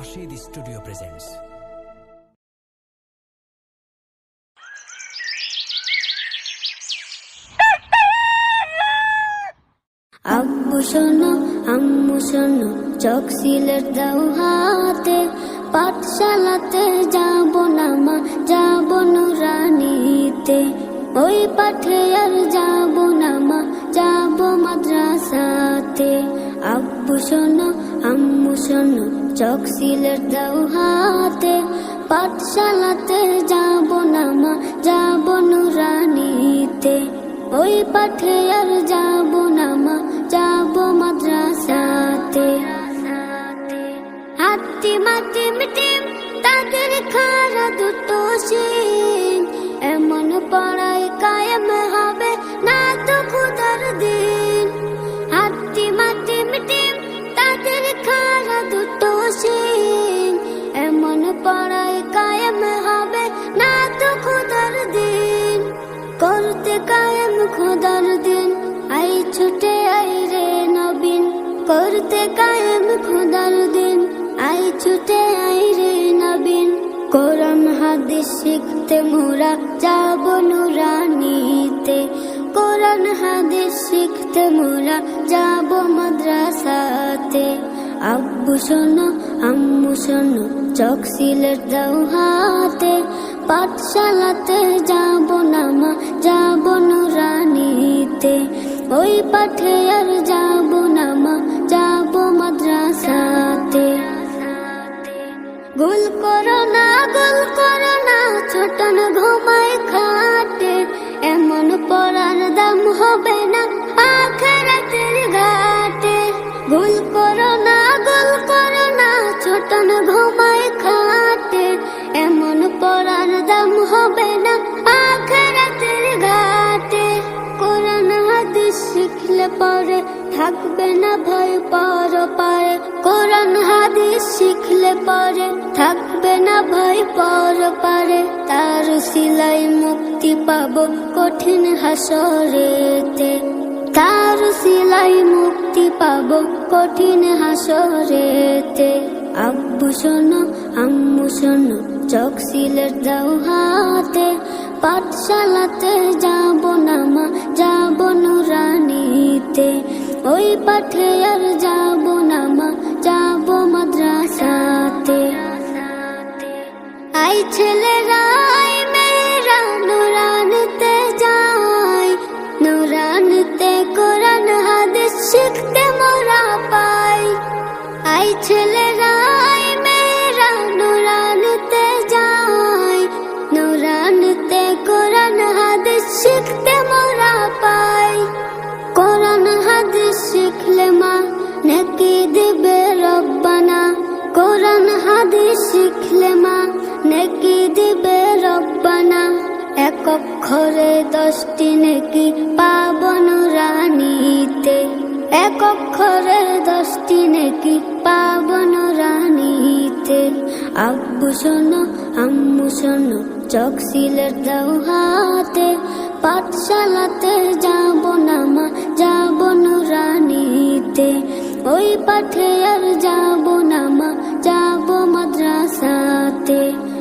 Nasheed studio presents আব্বু শোনো, আম্মু শোনো, চোখ সিলেট দাও হাতে। পাঠশালাতে যাব না মা, যাব নুরানিতে। ওই পাঠে আর যাব না মা, যাব মাদ্রাসাতে। আব্বু শোনো, আম্মু শোনো চোখ সিলেট হাতে পাঠশালাতে যাব না মা, যাব নুরানিতে। ওই পাঠে আর যাব না মা, যাব মাদ্রাসাতে। হাতি মাতি মিটিম তাদের খারা দুটো কায়েম খোদার দিন। আই ছুটে, আই রে নবীন। করতে কায়েম খোদার দিন। আই ছুটে, আই রে নবীন। কোরআন, হাদিস শিখতে মোরা যাব নুরানিতে। কোরআন, হাদিস শিখতে মোরা যাব মাদ্রাসাতে। আব্বু শোনো, আম্মু শোনো চোখ সিলেট দাও হাতে পাঠশালাতে যাব ওই পাঠে আর যাব না মা, যাব মাদ্রাসাতে। গুল করো না, গুল করো না, ছোটন ঘুমায় খাটে। এমন পড়ার দাম হবে না, আখরাতের ঘাটে। গুল করো না, গুল করো না, ছোটন ঘুমায় পরে, থাকবে না ভয়, পর পারে। কোরআন, হাদিস শিখলে পরে, থাকবে না ভয়, পর পারে। তার সিলাই মুক্তি পাব কঠিন হাসরেতে। তার সিলাই মুক্তি পাব কঠিন হাসরেতে। আব্বু শোনো, আম্মু শোনো, চোখ সিলেট দাও হাতে। পাঠশালাতে যাব না নুরানিতে ওই পাঠে আর যাব না মা যাব মাদ্রাসাতে। আই ছেলেরা শিখলে মা নেকি দিবে রব্বানা। এক অক্ষরে দশটি নেকি পাবন রানীতে এক অক্ষরে দশটি নেকি পাবন রানীতে আব্বু শোনো, আম্মু শোনো চোখ সিলেট দাও হাতে। পাঠশালাতে যাব না মা, যাব নুরানিতে। ওই পাঠে আর যাব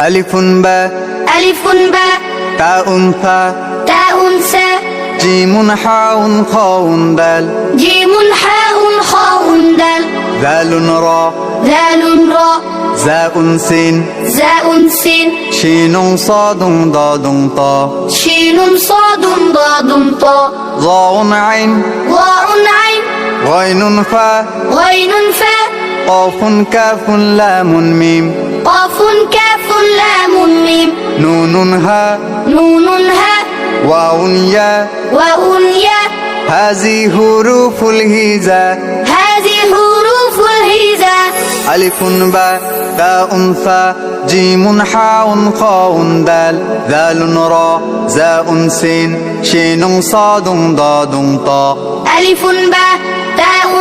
ألف باء ألف باء تاء ثاء تاء ساء جيم حاء خاء دال. جيم حاء خاء دال. ذال راء ذال راء زاء سين. زاء سين. شين صاد ضاد طاء شين صاد ضاد طاء ظاء عين. ضاء عين. غين فاء غين فاء قاف كاف لام ميم. قاف كاف لام ميم نون ها. نون ها. واو يا. واو يا. هذه حروف الهجاء هذه حروف الهجاء ألف باء تاء فاء جيم حاء قاء دال. ذال راء زاء سين شين صاد ضاد طاء ألف باء تاء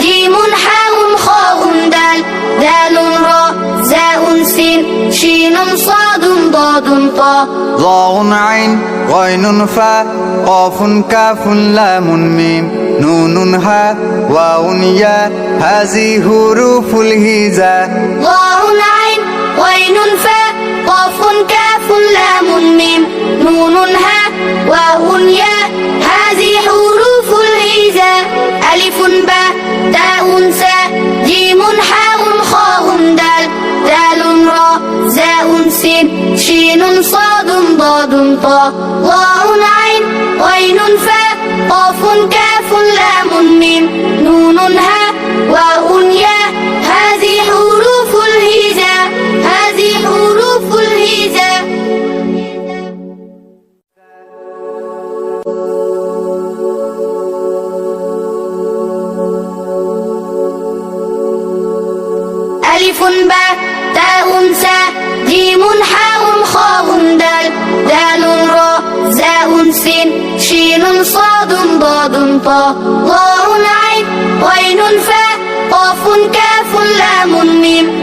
جيم حاء خاء دال. دال راء زاء سين. شين صاد ضاد طاء ضاء عين غين فاء قاف كاف لام ميم. نون ها واو ياء هذه حروف الهجاء ضاء عين غين فاء قاف كاف لام ميم. نون ها واو ياء هذه حروف الهجاء ألف باء صاد ضاد طاء ضاء عين غين فاء قاف كاف لام ميم نون ها واو ياء هذه حروف الهجاء هذه حروف الهجاء ألف باء ضاد طاء ضاء عين غين فاء قاف كاف لام ميم نون ها